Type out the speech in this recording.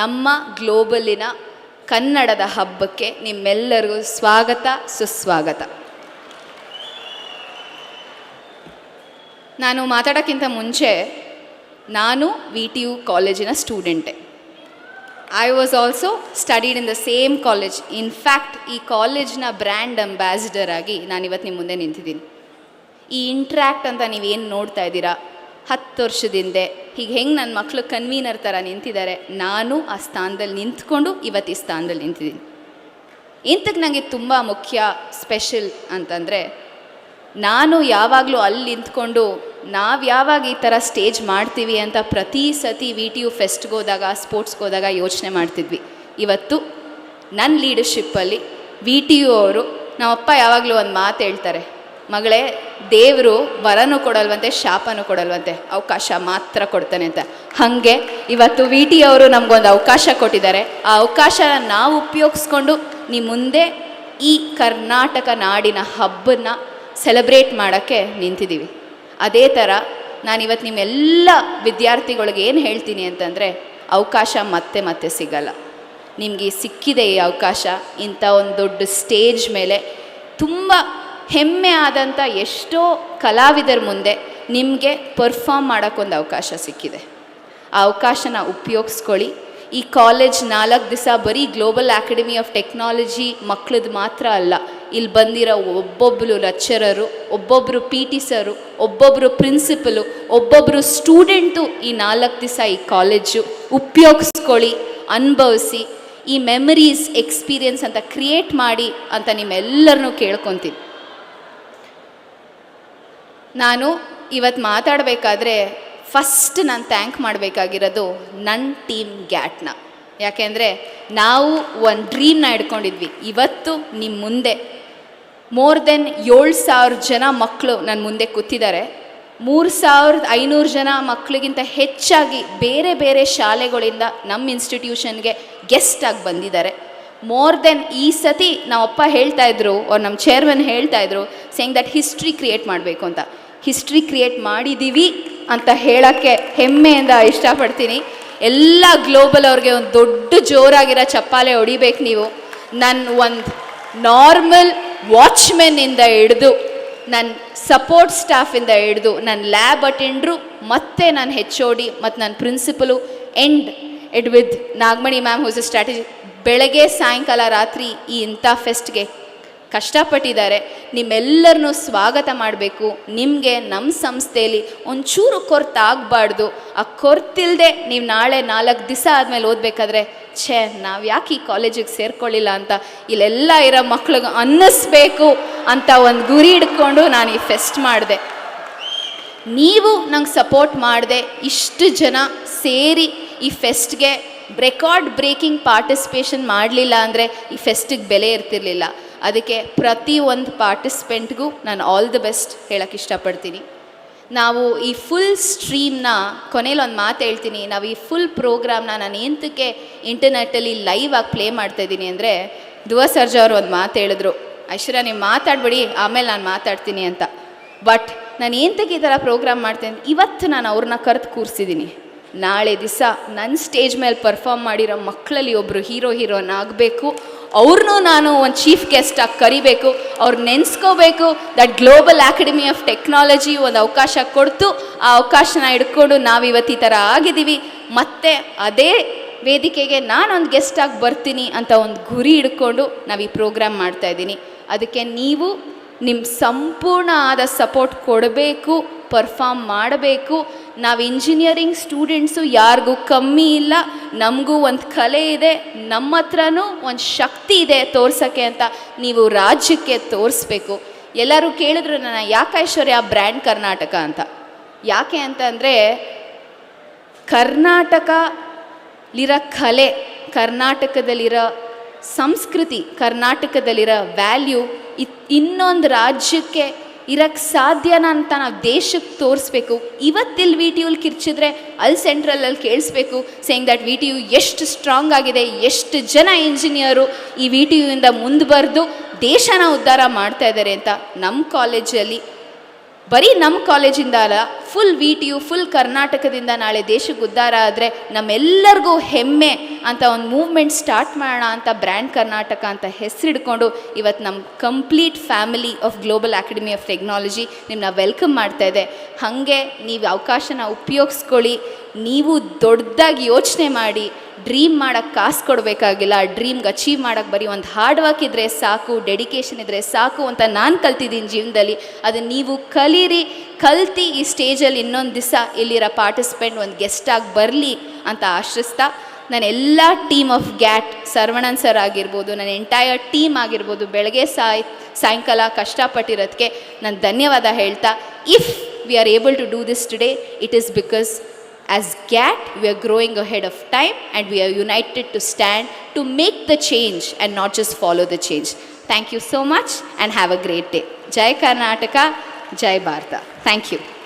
ನಮ್ಮ ಗ್ಲೋಬಲಿನ ಕನ್ನಡದ ಹಬ್ಬಕ್ಕೆ ನಿಮ್ಮೆಲ್ಲರಿಗೂ ಸ್ವಾಗತ, ಸುಸ್ವಾಗತ. ನಾನು ಮಾತಾಡೋಕ್ಕಿಂತ ಮುಂಚೆ ನಾನು ವಿ ಟಿ ಯು ಕಾಲೇಜಿನ ಸ್ಟೂಡೆಂಟೆ. I was also studied in the same college in fact ಈ ಕಾಲೇಜ್ನ ಬ್ರ್ಯಾಂಡ್ ಅಂಬ್ಯಾಸಿಡರ್ ಆಗಿ ನಾನು ಇವತ್ತು ನಿಮ್ಮ ಮುಂದೆ ನಿಂತಿದ್ದೀನಿ. ಈ ಇಂಟ್ರ್ಯಾಕ್ಟ್ ಅಂತ ನೀವೇನು ನೋಡ್ತಾ ಇದ್ದೀರಾ? ಹತ್ತು ವರ್ಷದಿಂದೆ. ಹೀಗೆ ಹೆಂಗೆ ನನ್ನ ಮಕ್ಕಳು ಕನ್ವೀನರ್ ಥರ ನಿಂತಿದ್ದಾರೆ, ನಾನು ಆ ಸ್ಥಾನದಲ್ಲಿ ನಿಂತ್ಕೊಂಡು ಇವತ್ತು ಈ ಸ್ಥಾನದಲ್ಲಿ ನಿಂತಿದ್ದೀನಿ. ಇಂಥಕ್ಕೆ ನನಗೆ ತುಂಬ ಮುಖ್ಯ, ಸ್ಪೆಷಲ್ ಅಂತಂದರೆ, ನಾನು ಯಾವಾಗಲೂ ಅಲ್ಲಿ ನಿಂತ್ಕೊಂಡು, ನಾವು ಯಾವಾಗ ಈ ಥರ ಸ್ಟೇಜ್ ಮಾಡ್ತೀವಿ ಅಂತ ಪ್ರತಿ ಸತಿ ವಿ ಟಿ ಯು ಫೆಸ್ಟ್ಗೆ ಹೋದಾಗ, ಸ್ಪೋರ್ಟ್ಸ್ಗೆ ಹೋದಾಗ ಯೋಚನೆ ಮಾಡ್ತಿದ್ವಿ. ಇವತ್ತು ನನ್ನ ಲೀಡರ್ಶಿಪ್ಪಲ್ಲಿ ವಿ ಟಿ ಯು ಅವರು, ನಮ್ಮಪ್ಪ ಯಾವಾಗಲೂ ಒಂದು ಮಾತು ಹೇಳ್ತಾರೆ ಮಗಳೇ, ದೇವರು ವರನೂ ಕೊಡಲ್ವಂತೆ, ಶಾಪನೂ ಕೊಡಲ್ವಂತೆ, ಅವಕಾಶ ಮಾತ್ರ ಕೊಡ್ತಾನೆ ಅಂತ. ಹಾಗೆ ಇವತ್ತು ವಿ ಟಿ ಅವರು ನಮಗೊಂದು ಅವಕಾಶ ಕೊಟ್ಟಿದ್ದಾರೆ. ಆ ಅವಕಾಶನ ನಾವು ಉಪಯೋಗಿಸ್ಕೊಂಡು ನಿಮ್ಮ ಮುಂದೆ ಈ ಕರ್ನಾಟಕ ನಾಡಿನ ಹಬ್ಬನ ಸೆಲೆಬ್ರೇಟ್ ಮಾಡೋಕ್ಕೆ ನಿಂತಿದ್ದೀವಿ. ಅದೇ ಥರ ನಾನಿವತ್ತು ನಿಮ್ಮೆಲ್ಲ ವಿದ್ಯಾರ್ಥಿಗಳಿಗೆ ಏನು ಹೇಳ್ತೀನಿ ಅಂತಂದರೆ, ಅವಕಾಶ ಮತ್ತೆ ಮತ್ತೆ ಸಿಗಲ್ಲ. ನಿಮಗೆ ಸಿಕ್ಕಿದೆ ಈ ಅವಕಾಶ, ಇಂಥ ಒಂದು ದೊಡ್ಡ ಸ್ಟೇಜ್ ಮೇಲೆ ತುಂಬ ಹೆಮ್ಮೆ ಆದಂಥ ಎಷ್ಟೋ ಕಲಾವಿದರ ಮುಂದೆ ನಿಮಗೆ ಪರ್ಫಾಮ್ ಮಾಡೋಕ್ಕೊಂದು ಅವಕಾಶ ಸಿಕ್ಕಿದೆ. ಆ ಅವಕಾಶನ ಉಪಯೋಗಿಸ್ಕೊಳ್ಳಿ. ಈ ಕಾಲೇಜ್ ನಾಲ್ಕು ದಿವಸ ಬರೀ ಗ್ಲೋಬಲ್ ಅಕಾಡೆಮಿ ಆಫ್ ಟೆಕ್ನಾಲಜಿ ಮಕ್ಕಳದ್ದು ಮಾತ್ರ ಅಲ್ಲ ಇಲ್ಲಿ ಬಂದಿರೋ ಒಬ್ಬೊಬ್ಬರು ಲೆಕ್ಚರರು ಒಬ್ಬೊಬ್ಬರು ಪಿ ಟಿ ಸರು ಒಬ್ಬೊಬ್ಬರು ಪ್ರಿನ್ಸಿಪಲು ಒಬ್ಬೊಬ್ಬರು ಸ್ಟೂಡೆಂಟು ಈ ನಾಲ್ಕು ದಿವಸ ಈ ಕಾಲೇಜು ಉಪಯೋಗಿಸ್ಕೊಳ್ಳಿ, ಅನುಭವಿಸಿ, ಈ ಮೆಮರೀಸ್ ಎಕ್ಸ್ಪೀರಿಯನ್ಸ್ ಅಂತ ಕ್ರಿಯೇಟ್ ಮಾಡಿ ಅಂತ ನಿಮ್ಮೆಲ್ಲರನ್ನೂ ಕೇಳ್ಕೊತೀನಿ. ನಾನು ಇವತ್ತು ಮಾತಾಡಬೇಕಾದ್ರೆ ಫಸ್ಟ್ ನಾನು ಥ್ಯಾಂಕ್ ಮಾಡಬೇಕಾಗಿರೋದು ನನ್ನ ಟೀಮ್ ಗ್ಯಾಟ್ನ. ಯಾಕೆಂದರೆ ನಾವು ಒಂದು ಡ್ರೀಮ್ನ ಇಟ್ಕೊಂಡಿದ್ವಿ. ಇವತ್ತು ನಿಮ್ಮ ಮುಂದೆ ಮೋರ್ ದೆನ್ ಏಳು ಸಾವಿರ ಜನ ಮಕ್ಕಳು ನನ್ನ ಮುಂದೆ ಕೂತಿದ್ದಾರೆ. ಮೂರು ಸಾವಿರದ ಐನೂರು ಜನ ಮಕ್ಕಳಿಗಿಂತ ಹೆಚ್ಚಾಗಿ ಬೇರೆ ಬೇರೆ ಶಾಲೆಗಳಿಂದ ನಮ್ಮ ಇನ್ಸ್ಟಿಟ್ಯೂಷನ್ಗೆ ಗೆಸ್ಟ್ ಆಗಿ ಬಂದಿದ್ದಾರೆ. ಮೋರ್ ದೆನ್ ಈ ಸತಿ ನಮ್ಮಪ್ಪ ಹೇಳ್ತಾ ಇದ್ರು ಅವ್ರು ನಮ್ಮ ಚೇರ್ಮನ್ ಹೇಳ್ತಾಯಿದ್ರು ಸೇಂಗ್ ದಟ್ ಹಿಸ್ಟ್ರಿ ಕ್ರಿಯೇಟ್ ಮಾಡಬೇಕು ಅಂತ. ಹಿಸ್ಟ್ರಿ ಕ್ರಿಯೇಟ್ ಮಾಡಿದ್ದೀವಿ ಅಂತ ಹೇಳೋಕ್ಕೆ ಹೆಮ್ಮೆಯಿಂದ ಇಷ್ಟಪಡ್ತೀನಿ. ಎಲ್ಲ ಗ್ಲೋಬಲ್ ಅವ್ರಿಗೆ ಒಂದು ದೊಡ್ಡ ಜೋರಾಗಿರೋ ಚಪ್ಪಾಲೆ ಹೊಡಿಬೇಕು ನೀವು. ನನ್ನ ಒಂದು ನಾರ್ಮಲ್ ವಾಚ್ಮೆನ್ನಿಂದ ಹಿಡಿದು ನನ್ನ ಸಪೋರ್ಟ್ ಸ್ಟಾಫಿಂದ ಹಿಡಿದು ನನ್ನ ಲ್ಯಾಬ್ ಅಟೆಂಡ್ರು ಮತ್ತು ನಾನು ಹೆಚ್ ಓಡಿ ಮತ್ತು ನನ್ನ principal and it with Nagamani ma'am whose strategy ಬೆಳಗ್ಗೆ ಸಾಯಂಕಾಲ ರಾತ್ರಿ ಈ ಇಂಥ ಫೆಸ್ಟ್ಗೆ ಕಷ್ಟಪಟ್ಟಿದ್ದಾರೆ, ನಿಮ್ಮೆಲ್ಲರನ್ನೂ ಸ್ವಾಗತ ಮಾಡಬೇಕು. ನಿಮಗೆ ನಮ್ಮ ಸಂಸ್ಥೆಯಲ್ಲಿ ಒಂಚೂರು ಕೊರತಾಗಬಾರ್ದು. ಆ ಕೊರ್ತಿಲ್ಲದೆ ನೀವು ನಾಳೆ ನಾಲ್ಕು ದಿವಸ ಆದಮೇಲೆ ಓದಬೇಕಾದ್ರೆ, ಛೇ ನಾವು ಯಾಕೆ ಈ ಕಾಲೇಜಿಗೆ ಸೇರ್ಕೊಳ್ಳಿಲ್ಲ ಅಂತ? ಇಲ್ಲೆಲ್ಲ ಇರೋ ಮಕ್ಳಿಗೆ ಅನ್ನಿಸ್ಬೇಕು ಅಂತ ಒಂದು ಗುರಿ ಇಟ್ಕೊಂಡು ನಾನು ಈ ಫೆಸ್ಟ್ ಮಾಡಿದೆ. ನೀವು ನಂಗೆ ಸಪೋರ್ಟ್ ಮಾಡಿದೆ, ಇಷ್ಟು ಜನ ಸೇರಿ ಈ ಫೆಸ್ಟ್ಗೆ ರೆಕಾರ್ಡ್ ಬ್ರೇಕಿಂಗ್ ಪಾರ್ಟಿಸಿಪೇಷನ್ ಮಾಡಲಿಲ್ಲ ಅಂದರೆ ಈ ಫೆಸ್ಟಿಗೆ ಬೆಲೆ ಇರ್ತಿರ್ಲಿಲ್ಲ. ಅದಕ್ಕೆ ಪ್ರತಿ ಒಂದು ಪಾರ್ಟಿಸಿಪೆಂಟ್ಗೂ ನಾನು ಆಲ್ ದ ಬೆಸ್ಟ್ ಹೇಳೋಕ್ಕೆ ಇಷ್ಟಪಡ್ತೀನಿ. ನಾವು ಈ ಫುಲ್ ಸ್ಟ್ರೀಮ್ನ ಕೊನೆಯಲ್ಲಿ ಒಂದು ಮಾತು ಹೇಳ್ತೀನಿ. ನಾವು ಈ ಫುಲ್ ಪ್ರೋಗ್ರಾಮ್ನ ನಾನು ಎಂತಕ್ಕೆ ಇಂಟರ್ನೆಟ್ಟಲ್ಲಿ ಲೈವ್ ಆಗಿ ಪ್ಲೇ ಮಾಡ್ತಾ ಇದ್ದೀನಿ ಅಂದರೆ ಧ್ರುವ ಸರ್ಜಾ ಅವರು ಒಂದು ಮಾತು ಹೇಳಿದ್ರು. ಐಶ್ವರ್ಯ, ನೀವು ಮಾತಾಡ್ಬೇಡಿ, ಆಮೇಲೆ ನಾನು ಮಾತಾಡ್ತೀನಿ ಅಂತ. ಬಟ್ ನಾನು ಎಂತಕ್ಕೆ ಈ ಥರ ಪ್ರೋಗ್ರಾಮ್ ಮಾಡ್ತೇನೆ ಇವತ್ತು ನಾನು ಅವ್ರನ್ನ ಕರೆದು ಕೂರಿಸಿದ್ದೀನಿ ನಾಳೆ ದಿವಸ ನನ್ನ ಸ್ಟೇಜ್ ಮೇಲೆ ಪರ್ಫಾಮ್ ಮಾಡಿರೋ ಮಕ್ಕಳಲ್ಲಿ ಒಬ್ಬರು ಹೀರೋ ಹೀರೋನ್ ಆಗಬೇಕು. ಅವ್ರನ್ನೂ ನಾನು ಒಂದು ಚೀಫ್ ಗೆಸ್ಟಾಗಿ ಕರಿಬೇಕು, ಅವ್ರು ನೆನೆಸ್ಕೋಬೇಕು. That global academy of technology ಒಂದು ಅವಕಾಶ ಕೊಡ್ತು. ಆ ಅವಕಾಶನ ಹಿಡ್ಕೊಂಡು ನಾವು ಇವತ್ತು ಈ ಥರ ಆಗಿದ್ದೀವಿ. ಮತ್ತೆ ಅದೇ ವೇದಿಕೆಗೆ ನಾನೊಂದು ಗೆಸ್ಟಾಗಿ ಬರ್ತೀನಿ ಅಂತ ಒಂದು ಗುರಿ ಹಿಡ್ಕೊಂಡು ನಾವು ಈ ಪ್ರೋಗ್ರಾಮ್ ಮಾಡ್ತಾ ಇದ್ದೀನಿ. ಅದಕ್ಕೆ ನೀವು ನಿಮ್ಮ ಸಂಪೂರ್ಣ ಆದ ಸಪೋರ್ಟ್ ಕೊಡಬೇಕು ಪರ್ಫಾಮ್ ಮಾಡಬೇಕು. ನಾವು ಇಂಜಿನಿಯರಿಂಗ್ ಸ್ಟೂಡೆಂಟ್ಸು ಯಾರಿಗೂ ಕಮ್ಮಿ ಇಲ್ಲ, ನಮಗೂ ಒಂದು ಕಲೆ ಇದೆ, ನಮ್ಮ ಹತ್ರನೂ ಒಂದು ಶಕ್ತಿ ಇದೆ ತೋರ್ಸೋಕ್ಕೆ ಅಂತ ನೀವು ರಾಜ್ಯಕ್ಕೆ ತೋರಿಸ್ಬೇಕು. ಎಲ್ಲರೂ ಕೇಳಿದ್ರು ನನ್ನ ಯಾಕೆ ಐಶ್ವರ್ಯ ಬ್ರ್ಯಾಂಡ್ ಕರ್ನಾಟಕ ಅಂತ. ಯಾಕೆ ಅಂತಂದರೆ ಕರ್ನಾಟಕಲಿರೋ ಕಲೆ, ಕರ್ನಾಟಕದಲ್ಲಿರೋ ಸಂಸ್ಕೃತಿ, ಕರ್ನಾಟಕದಲ್ಲಿರೋ ವ್ಯಾಲ್ಯೂ ಇನ್ನೊಂದು ರಾಜ್ಯಕ್ಕೆ ಇರಕ್ಕೆ ಸಾಧ್ಯನ ಅಂತ ನಾವು ದೇಶಕ್ಕೆ ತೋರಿಸ್ಬೇಕು. ಇವತ್ತಿಲ್ಲಿ ವಿ ಟಿ ಯುಲ್ ಕಿರ್ಚಿದ್ರೆ ಅಲ್ಲಿ ಸೆಂಟ್ರಲಲ್ಲಿ ಕೇಳಿಸ್ಬೇಕು saying that V T U ಎಷ್ಟು ಸ್ಟ್ರಾಂಗ್ ಆಗಿದೆ, ಎಷ್ಟು ಜನ ಇಂಜಿನಿಯರು ಈ ವಿ ಟಿ ಯುಯಿಂದ ಮುಂದೆ ಬರೆದು ದೇಶನ ಉದ್ಧಾರ ಮಾಡ್ತಾ ಇದ್ದಾರೆ ಅಂತ ನಮ್ಮ ಕಾಲೇಜಲ್ಲಿ ಬರೀ ನಮ್ಮ ಕಾಲೇಜಿಂದ ಅಲ್ಲ full V T U full ಕರ್ನಾಟಕದಿಂದ ನಾಳೆ ದೇಶಕ್ಕೆ ಉದ್ಧಾರ ಆದರೆ ನಮ್ಮೆಲ್ಲರಿಗೂ ಹೆಮ್ಮೆ. ಅಂತ ಒಂದು ಮೂವ್ಮೆಂಟ್ ಸ್ಟಾರ್ಟ್ ಮಾಡೋಣ ಅಂತ ಬ್ರ್ಯಾಂಡ್ ಕರ್ನಾಟಕ ಅಂತ ಹೆಸರಿಡ್ಕೊಂಡು ಇವತ್ತು ನಮ್ಮ complete family of global academy of technology ನಿಮ್ಮನ್ನ ವೆಲ್ಕಮ್ ಮಾಡ್ತಾ ಇದೆ. ಹಾಗೆ ನೀವು ಅವಕಾಶನ ಉಪಯೋಗಿಸ್ಕೊಳ್ಳಿ, ನೀವು ದೊಡ್ಡದಾಗಿ ಯೋಚನೆ ಮಾಡಿ ಡ್ರೀಮ್ ಮಾಡೋಕ್ಕೆ ಕಾಸು ಕೊಡಬೇಕಾಗಿಲ್ಲ ಡ್ರೀಮ್ಗೆ ಅಚೀವ್ ಮಾಡೋಕ್ಕೆ ಬರೀ ಒಂದು ಹಾರ್ಡ್ ವರ್ಕ್ ಇದ್ದರೆ ಸಾಕು ಡೆಡಿಕೇಶನ್ ಇದ್ದರೆ ಸಾಕು ಅಂತ ನಾನು ಕಲ್ತಿದ್ದೀನಿ ಜೀವನದಲ್ಲಿ. ಅದನ್ನು ನೀವು ಕಲೀರಿ, ಕಲ್ತಿ ಈ ಸ್ಟೇಜಲ್ಲಿ ಇನ್ನೊಂದು ದಿವಸ ಇಲ್ಲಿರೋ ಪಾರ್ಟಿಸಿಪೆಂಟ್ ಒಂದು ಗೆಸ್ಟಾಗಿ ಬರಲಿ ಅಂತ ಆಶ್ರಯಿಸ್ತಾ ನಾನು ಎಲ್ಲ team of GAT Saravanan sir ಆಗಿರ್ಬೋದು, ನನ್ನ ಎಂಟೈರ್ ಟೀಮ್ ಆಗಿರ್ಬೋದು, ಬೆಳಗ್ಗೆ ಸಾಯ್, ಸಾಯಂಕಾಲ ಕಷ್ಟಪಟ್ಟಿರೋದಕ್ಕೆ ನಾನು ಧನ್ಯವಾದ ಹೇಳ್ತಾ if we are able to do this today it is because as GAT we are growing ahead of time and we are united to stand to make the change and not just follow the change thank you so much and have a great day ಜೈ ಕರ್ನಾಟಕ ಜೈ Bharat thank you.